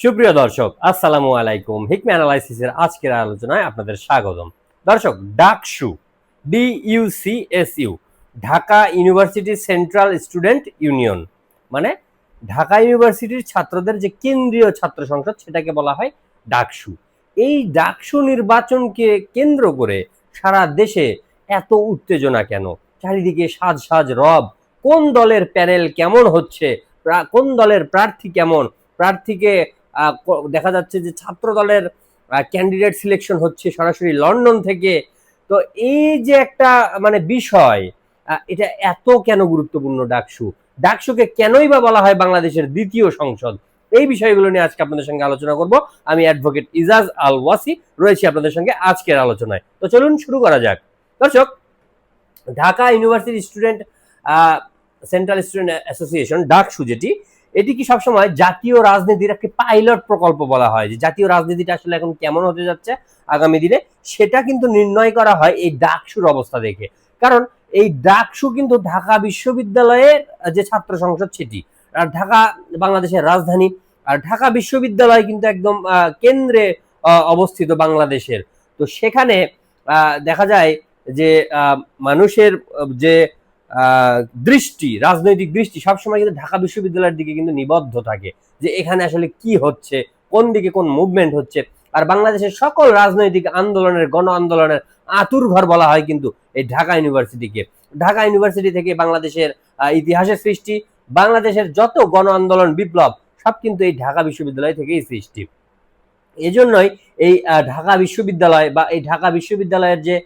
সুপ্রিয় দর্শক, আসসালামু আলাইকুম। হিকমে অ্যানালাইসিসের আজকের আলোচনায় আপনাদের স্বাগতম। দর্শক, DUCSU D UC S U Dhaka university central student union মানে ঢাকা ইউনিভার্সিটির ছাত্রদের যে কেন্দ্রীয় ছাত্র সংসদ, সেটাকে বলা হয় ডাকসু। এই ডাকসু নির্বাচনকে কেন্দ্র করে সারা দেশে এত উত্তেজনা কেন? চারিদিকে সাজ সাজ রব। কোন দলের প্যানেল কেমন হচ্ছে? কোন দলের প্রার্থী কেমন? প্রার্থীকে দেখা যাচ্ছে যে ছাত্র দলের ক্যান্ডিডেট সিলেকশন হচ্ছে সরাসরি লন্ডন থেকে। তো এই যে একটা মানে বিষয় এটা এত কেন গুরুত্বপূর্ণ ডাকসু? ডাকসুকে কেনই বা বলা হয় বাংলাদেশের দ্বিতীয় সংসদ? এই বিষয়গুলো নিয়ে আজকে আপনাদের সঙ্গে আলোচনা করব। আমি অ্যাডভোকেট ইজাজ আল ওয়াসি রয়েছি আপনাদের সঙ্গে আজকের আলোচনায়। তো চলুন শুরু করা যাক। দর্শক, Dhaka university student central student association, DUCSU যেটি এটি কি সবসময় জাতীয় রাজনীতির একটি পাইলট প্রকল্প বলা হয়? যে জাতীয় রাজনীতিটা আসলে এখন কেমন হতে যাচ্ছে আগামী দিনে, সেটা কিন্তু নির্ণয় করা হয় এই ডাকসুর অবস্থা দেখে। কারণ এই ডাকসু কিন্তু ঢাকা বিশ্ববিদ্যালয়ের যে ছাত্র সংসদ সেটি, আর ঢাকা বাংলাদেশের রাজধানী, আর ঢাকা বিশ্ববিদ্যালয় কিন্তু একদম কেন্দ্রে অবস্থিত বাংলাদেশের। তো সেখানে দেখা যায় যে মানুষের যে দৃষ্টি, রাজনৈতিক দৃষ্টি সবসময় কিন্তু ঢাকা বিশ্ববিদ্যালয়ের দিকে কিন্তু নিবদ্ধ থাকে যে এখানে আসলে কি হচ্ছে, কোন দিকে কোন মুভমেন্ট হচ্ছে। আর বাংলাদেশের সকল রাজনৈতিক আন্দোলনের, গণ আন্দোলনের আতুর ঘর বলা হয় কিন্তু এই ঢাকা ইউনিভার্সিটিকে। ঢাকা ইউনিভার্সিটি থেকে বাংলাদেশের ইতিহাসের সৃষ্টি, বাংলাদেশের যত গণ আন্দোলন, বিপ্লব, সব কিন্তু এই ঢাকা বিশ্ববিদ্যালয় থেকেই সৃষ্টি। এজন্যই এই ঢাকা বিশ্ববিদ্যালয় বা এই ঢাকা বিশ্ববিদ্যালয়ের যে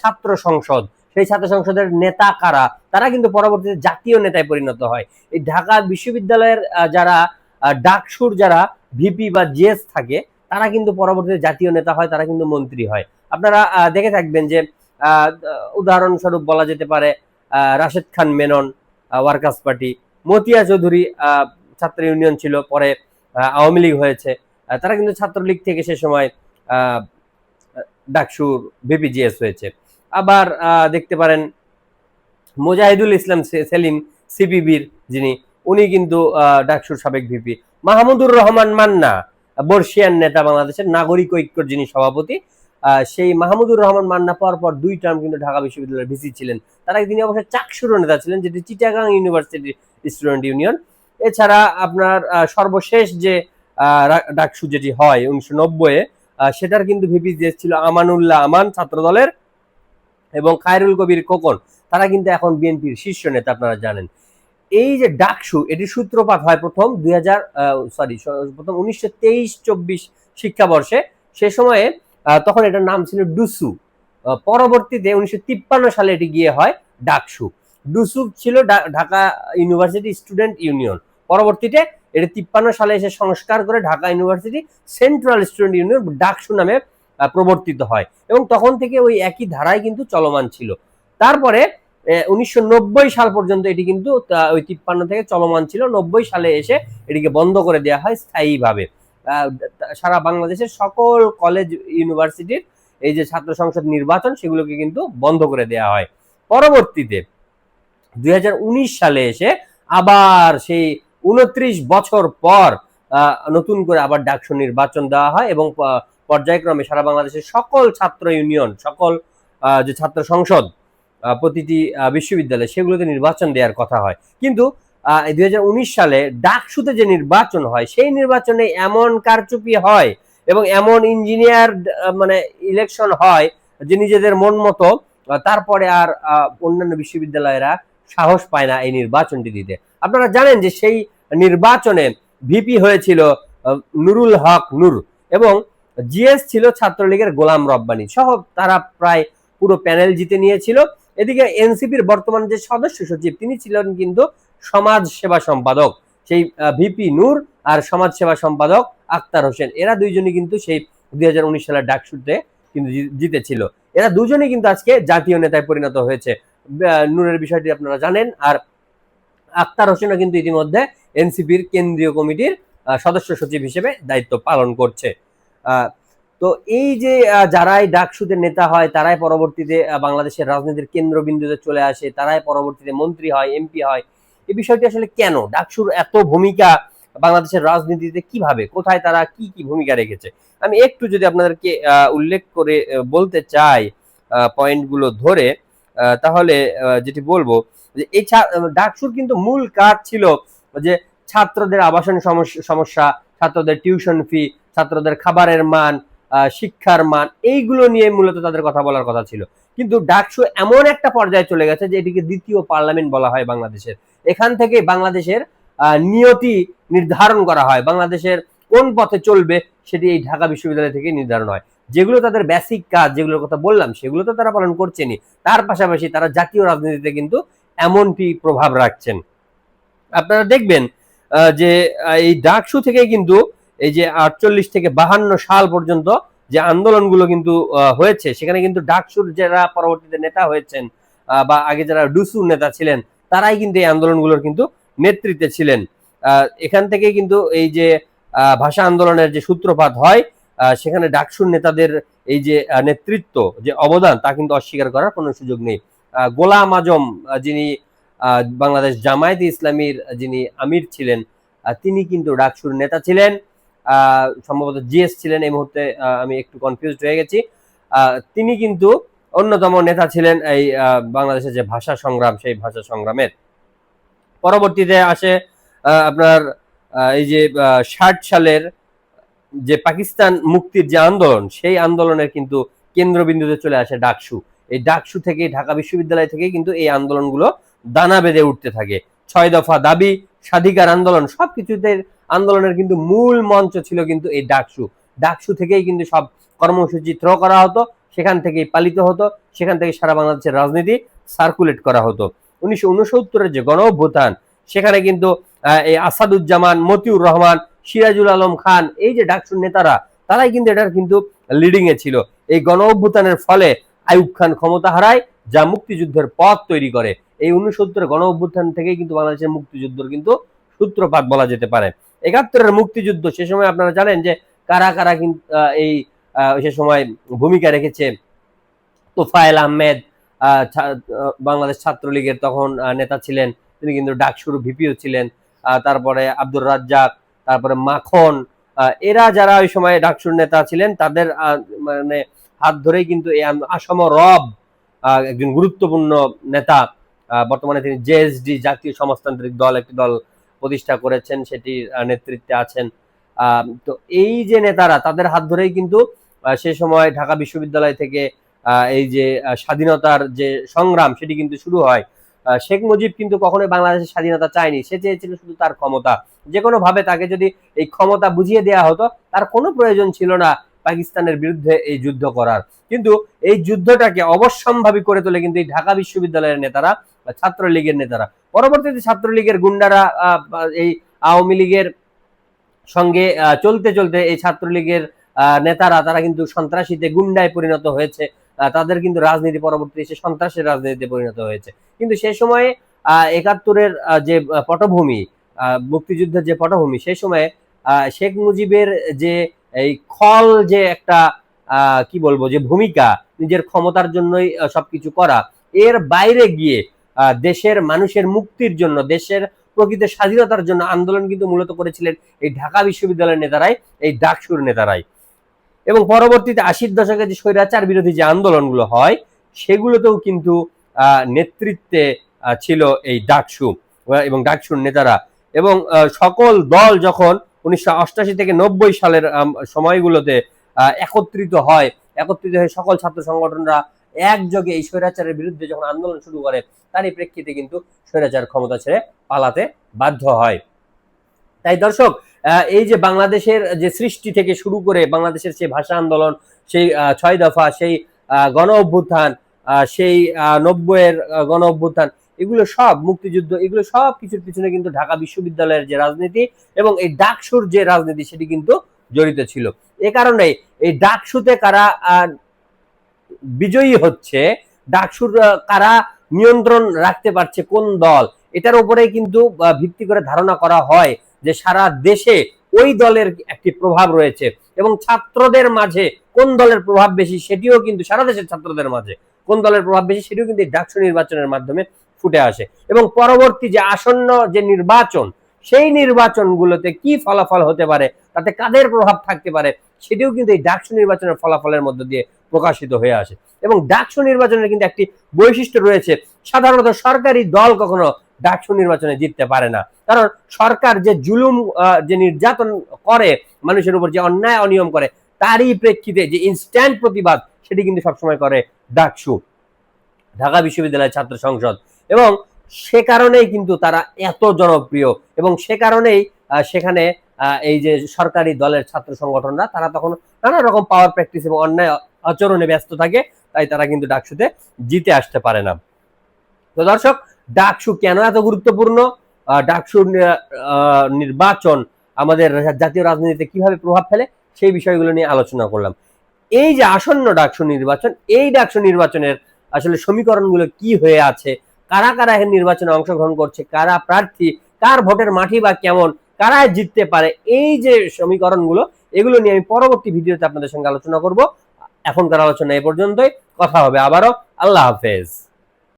ছাত্র সংসদ, সেই ছাত্র সংসদের নেতা কারা? তারা কিন্তু পরবর্তীতে জাতীয় নেতায় পরিণত হয়। এই ঢাকা বিশ্ববিদ্যালয়ের যারা ডাকসুর যারা ভিপি বা জিএস থাকে, তারা কিন্তু পরবর্তীতে জাতীয় নেতা হয়, তারা কিন্তু মন্ত্রী হয়। আপনারা দেখে থাকবেন যে উদাহরণস্বরূপ বলা যেতে পারে Rashed Khan Menon workers party, Matia Chowdhury Chhatra union ছিল, পরে আওয়ামী লীগ হয়েছে। তারা কিন্তু ছাত্রলীগ থেকে সে সময় ডাকসুর বিপিজিএস হয়েছে। আবার দেখতে পারেন মুজাহিদুল ইসলাম সেলিম, সিপিবির যিনি, উনি কিন্তু ডাকসুর সাবেক ভিপি মাহমুদুর রহমান মান্না, বর্ষিয়ান নেতা বাংলাদেশের নাগরিক ঐক্যর যিনি সভাপতি সেই মাহমুদুর রহমান মান্না পর পর দুই টার্ম কিন্তু ঢাকা বিশ্ববিদ্যালয়ের ভিসি ছিলেন। তারা তিনি অবশ্য চাকসুর নেতা ছিলেন, যেটি চিটাগাং ইউনিভার্সিটি স্টুডেন্ট ইউনিয়ন এছাড়া আপনার সর্বশেষ যে ডাকসু যেটি হয় উনিশশো নব্বই সেটার কিন্তু ভিপি যে ছিল আমানুল্লাহ আমান ছাত্র দলের এবং খায়রুল কবির খোকন। তারা কিন্তু এখন বিএনপির শীর্ষ নেতা, আপনারা জানেন। এই যে ডাকসু এটির সূত্রপাত হয় প্রথম দুই হাজার সরি প্রথম উনিশশো তেইশ চব্বিশ শিক্ষাবর্ষে। সে সময়ে তখন এটার নাম ছিল ডুসু। পরবর্তীতে উনিশশো তিপ্পান্ন সালে এটি গিয়ে হয় ডাকসু। ডুসু ছিল ঢাকা ইউনিভার্সিটি স্টুডেন্ট ইউনিয়ন। পরবর্তীতে এটি তিপ্পান্ন সালে এসে সংস্কার করে Dhaka university central student union, DUCSU নামে প্রবর্তিত হয়। এবং তখন থেকে ওই একই ধারায় কিন্তু চলমান ছিল। তারপরে উনিশশো নব্বই সাল পর্যন্ত এটি কিন্তু ওই তিপ্পান্ন থেকে চলমান ছিল। নব্বই সালে এসে এটিকে বন্ধ করে দেওয়া হয় স্থায়ীভাবে। সারা বাংলাদেশের সকল কলেজ, ইউনিভার্সিটির এই যে ছাত্র সংসদ নির্বাচন, সেগুলোকে কিন্তু বন্ধ করে দেওয়া হয়। পরবর্তীতে, দুই হাজার উনিশ সালে এসে আবার সেই উনত্রিশ বছর পর নতুন করে আবার ডাকসু নির্বাচন দেওয়া হয় এবং পর্যায়ক্রমে সারা বাংলাদেশের সকল ছাত্র ইউনিয়ন, সকল যে ছাত্র সংসদ প্রতিটি বিশ্ববিদ্যালয়ে সেগুলোতে নির্বাচন দেওয়ার কথা হয়। কিন্তু দু হাজার উনিশ সালে ডাকসুতে যে নির্বাচন হয়, সেই নির্বাচনে এমন কারচুপি হয় এবং এমন ইঞ্জিনিয়ার মানে ইলেকশন হয় যে নিজেদের মন মতো তারপরে আর অন্যান্য বিশ্ববিদ্যালয়েরা সাহস পায় না এই নির্বাচনটি দিতে। আপনারা জানেন যে সেই নির্বাচনে ভিপি হয়েছিল নুরুল হক নূর এবং জিএস ছিল ছাত্রলীগের গোলাম রব্বানি। সহ তারা প্রায় পুরো প্যানেল জিতে নিয়েছিল। এদিকে এনসিপির বর্তমান যে সদস্য সচিব, তিনি ছিলেন কিন্তু সমাজ সেবা সম্পাদক। সেই ভিপি নূর আর সমাজ সেবা সম্পাদক আক্তার হোসেন। এরা দুইজনই কিন্তু সেই দুই হাজার উনিশ সালের ডাকসুতে কিন্তু জিতেছিল। এরা দুজনেই কিন্তু আজকে জাতীয় নেতায় পরিণত হয়েছে। নূরের বিষয়টি আপনারা জানেন। আর আক্তার হোসেনও কিন্তু ইতিমধ্যে এনসিপির কেন্দ্রীয় কমিটির সদস্য সচিব হিসেবে দায়িত্ব পালন করছে। তো এই যে যারাই ডাকসুদের নেতা হয়, তারাই পরবর্তীতে বাংলাদেশের রাজনীতির কেন্দ্রবিন্দুতে চলে আসে, তারাই পরবর্তীতে মন্ত্রী হয় এমপি হয় এই বিষয়টি আসলে কেন? ডাকসুর এত ভূমিকা বাংলাদেশের রাজনীতিতে কীভাবে? কোথায় তারা কি কি ভূমিকা রেখেছে? আমি একটু যদি আপনাদেরকে উল্লেখ করে বলতে চাই পয়েন্টগুলো ধরে তাহলে যেটি বলব যে এই ডাকসুর কিন্তু মূল কাজ ছিল যে, ছাত্রদের আবাসন সমস্যা- ছাত্রদের টিউশন ফি, ছাত্রদের খাবারের মান শিক্ষার মান, এইগুলো নিয়ে মূলত তাদের কথা বলার কথা ছিল। কিন্তু ডাকসু এমন একটা পর্যায়ে চলে গেছে যে এটিকে দ্বিতীয় পার্লামেন্ট বলা হয় বাংলাদেশের। এখান থেকে বাংলাদেশের নিয়তি নির্ধারণ করা হয়। বাংলাদেশের কোন পথে চলবে সেটি এই ঢাকা বিশ্ববিদ্যালয় থেকে নির্ধারণ হয়। যেগুলো তাদের বেসিক কাজ, যেগুলোর কথা বললাম, সেগুলো তো তারা পালন করছেনই। তার পাশাপাশি তারা জাতীয় রাজনীতিতে কিন্তু এমনটি প্রভাব রাখছেন। আপনারা দেখবেন যে এই ডাকসু থেকে কিন্তু এই যে আটচল্লিশ থেকে বাহান্ন সাল পর্যন্ত যে আন্দোলনগুলো কিন্তু হয়েছে, সেখানে কিন্তু ডাকসুর যারা পরবর্তীতে নেতা হয়েছেন বা আগে যারা ডুসুর নেতা ছিলেন, তারাই কিন্তু এই আন্দোলনগুলোর কিন্তু নেতৃত্বে ছিলেন। এখান থেকে কিন্তু এই যে ভাষা আন্দোলনের যে সূত্রপাত হয় সেখানে ডাকসুর নেতাদের এই যে নেতৃত্ব, যে অবদান, তা কিন্তু অস্বীকার করার কোনো সুযোগ নেই। গোলাম আজম যিনি বাংলাদেশ জামায়াতে ইসলামীর যিনি আমির ছিলেন তিনি কিন্তু ডাকসুর নেতা ছিলেন। সম্ভবত জিএস ছিলেন এই মুহূর্তে আমি একটু কনফিউজড হয়ে গেছি। তিনি কিন্তু অন্যতম নেতা ছিলেন এই বাংলাদেশের যে ভাষা সংগ্রাম, সেই ভাষা সংগ্রামের। পরবর্তীতে আসে আপনার এই যে ষাট সালের যে পাকিস্তান মুক্তির যে আন্দোলন, সেই আন্দোলনের কিন্তু কেন্দ্রবিন্দুতে চলে আসে ডাকসু। এই ডাকসু থেকে, ঢাকা বিশ্ববিদ্যালয় থেকে কিন্তু এই আন্দোলনগুলো দানা বেঁধে উঠতে থাকে। ছয় দফা দাবি, স্বাধিকার আন্দোলন, সবকিছুতে আন্দোলনের কিন্তু মূল মঞ্চ ছিল কিন্তু এই ডাকসু। ডাকসু থেকেই কিন্তু সব কর্মসূচি থ্রো করা হতো, সেখান থেকেই পালিত হতো, সেখান থেকে সারা বাংলাদেশের রাজনীতি সার্কুলেট করা হতো। উনিশশো উনসত্তরের যে গণ অভ্যুত্থান সেখানে কিন্তু এই আসাদুজ্জামান, মতিউর রহমান, সিরাজুল আলম খান, এই যে ডাকসুর নেতারা, তারাই কিন্তু এটার কিন্তু লিডিং এ ছিল। এই গণ অভ্যুত্থানের ফলে আইয়ুব খান ক্ষমতা হারায়, যা মুক্তিযুদ্ধের পথ তৈরি করে। এই উনসত্তরের গণ অভ্যুত্থান থেকেই কিন্তু বাংলাদেশের মুক্তিযুদ্ধের কিন্তু সূত্রপাত বলা যেতে পারে। একাত্তরের মুক্তিযুদ্ধ, সে সময় আপনারা জানেন যে কারা কারা কিন্তু এই সে সময় ভূমিকা রেখেছে। তোফায়েল আহমেদ বাংলাদেশ ছাত্রলীগের তখন নেতা ছিলেন। তিনি কিন্তু ডাকসুর ভিপিও ছিলেন। তারপরে আব্দুর রাজ্জাক, তারপরে মাখন এরা যারা ওই সময় ডাকসুর নেতা ছিলেন, তাদের মানে হাত ধরেই কিন্তু আসম রব একজন গুরুত্বপূর্ণ নেতা। বর্তমানে তিনি জেএসডি জাতীয় সমাজতান্ত্রিক দল, একটি দল প্রতিষ্ঠা করেছেন, সেটির নেতৃত্বে আছেন। তো এই যে নেতারা, তাদের হাত ধরেই কিন্তু সে সময় ঢাকা বিশ্ববিদ্যালয় থেকে এই যে স্বাধীনতার যে সংগ্রাম, সেটি কিন্তু শুরু হয়। শেখ মুজিব কিন্তু কখনোই বাংলাদেশের স্বাধীনতা চায়নি। সে চেয়েছিল শুধু তার ক্ষমতা। যে কোনো ভাবে তাকে যদি এই ক্ষমতা বুঝিয়ে দেওয়া হতো, তার কোনো প্রয়োজন ছিল না। পাকিস্তানের বিরুদ্ধে এই যুদ্ধ করার। কিন্তু এই যুদ্ধটাকে অবশ্যম্ভাবী করে তোলে কিন্তু এই ঢাকা বিশ্ববিদ্যালয়ের নেতারা ছাত্রলীগের নেতারা। পরবর্তীতে ছাত্রলীগের গুন্ডারা এই আওয়ামী লীগের সঙ্গে চলতে চলতে এই ছাত্রলীগের নেতারা, তারা কিন্তু সন্ত্রাসীতে গুন্ডায় পরিণত হয়েছে। তাদের কিন্তু রাজনীতি পরবর্তী এসে সন্ত্রাসের রাজনীতিতে পরিণত হয়েছে। কিন্তু সে সময়ে একাত্তরের যে পটভূমি মুক্তিযুদ্ধের যে পটভূমি সেই সময়ে শেখ মুজিবের যে এই খল যে একটা কি বলব, যে ভূমিকা নিজের ক্ষমতার জন্যই সবকিছু করা, এর বাইরে গিয়ে দেশের মানুষের মুক্তির জন্য, দেশের প্রকৃত স্বাধীনতার জন্য আন্দোলন কিন্তু মূলত করেছিলেন এই ঢাকা বিশ্ববিদ্যালয়ের নেতারাই, এই ডাকসুর নেতারাই। এবং পরবর্তীতে আশির দশকে যে স্বৈরাচার বিরোধী যে আন্দোলনগুলো হয়, সেগুলোতেও কিন্তু নেতৃত্বে ছিল এই ডাকসু, এবং ডাকসুর নেতারা। এবং সকল দল যখন উনিশশো থেকে নব্বই সালের সময়গুলোতে একত্রিত হয়। একত্রিত হয়ে সকল ছাত্র সংগঠনরা একযোগে এই স্বৈরাচারের বিরুদ্ধে যখন আন্দোলন শুরু করে, তারই প্রেক্ষিতে কিন্তু স্বৈরাচার ক্ষমতা ছেড়ে পালাতে বাধ্য হয়। তাই দর্শক এই যে বাংলাদেশের যে সৃষ্টি থেকে শুরু করে বাংলাদেশের সেই ভাষা আন্দোলন, সেই ছয় দফা, সেই গণ অভ্যুত্থান সেই নব্বইয়ের গণ অভ্যুত্থান এগুলো সব মুক্তিযুদ্ধ, এগুলো সব কিছুর পিছনে কিন্তু ঢাকা বিশ্ববিদ্যালয়ের যে রাজনীতি এবং এই ডাকসুর যে রাজনীতি সেটি কিন্তু জড়িত ছিল। এ কারণে এই ডাকসুতে কারা বিজয়ী হচ্ছে, ডাকসুর কারা নিয়ন্ত্রণ রাখতে পারছে কোন দল, এটার উপরে কিন্তু ভিত্তি করে ধারণা করা হয় যে সারা দেশে ওই দলের একটি প্রভাব রয়েছে এবং ছাত্রদের মাঝে কোন দলের প্রভাব বেশি সেটিও কিন্তু সারা দেশের ছাত্রদের মাঝে। কোন দলের প্রভাব বেশি সেটিও কিন্তু ডাকসু নির্বাচনের মাধ্যমে ফুটে আসে। এবং পরবর্তী যে আসন্ন যে নির্বাচন, সেই নির্বাচনগুলোতে কি ফলাফল হতে পারে, তাতে কাদের প্রভাব থাকতে পারে, সেটিও কিন্তু এই ডাকসু নির্বাচনের ফলাফলের মধ্য দিয়ে প্রকাশিত হয়ে আসে। এবং ডাকসু নির্বাচনের কিন্তু একটি বৈশিষ্ট্য রয়েছে, সাধারণত সরকারি দল কখনো ডাকসু নির্বাচনে জিততে পারে না। কারণ সরকার যে জুলুম যে নির্যাতন করে, মানুষের উপর যে অন্যায় অনিয়ম করে, তারই প্রেক্ষিতে যে ইনস্ট্যান্ট প্রতিবাদ, সেটি কিন্তু সবসময় করে ডাকসু। ঢাকা বিশ্ববিদ্যালয়ের ছাত্র সংসদ। এবং সে কারণেই কিন্তু তারা এত জনপ্রিয় এবং সে কারণেই সেখানে এই যে সরকারি দলের ছাত্র সংগঠনরা, তারা তখন নানা রকম পাওয়ার প্র্যাকটিস এবং অন্যায় আচরণে ব্যস্ত থাকে, তাই তারা কিন্তু ডাকসুতে জিতে আসতে পারে না। তো দর্শক, ডাকসু কেন এত গুরুত্বপূর্ণ? ডাকসুর নির্বাচন আমাদের জাতীয় রাজনীতিতে কীভাবে প্রভাব ফেলে, সেই বিষয়গুলো নিয়ে আলোচনা করলাম। এই যে আসন্ন ডাকসু নির্বাচন, এই ডাকসু নির্বাচনের আসলে সমীকরণগুলো কি হয়ে আছে কারা কারা এর নির্বাচনে অংশগ্রহণ করছে? কারা প্রার্থী? কার ভোটের মাঠি বা কেমন? কারা জিততে পারে? এই যে সমীকরণগুলো, এগুলো নিয়ে আমি পরবর্তী ভিডিওতে আপনাদের সঙ্গে আলোচনা করব। এখনকার আলোচনা এ পর্যন্তই। কথা হবে আবারও। আল্লাহ হাফেজ।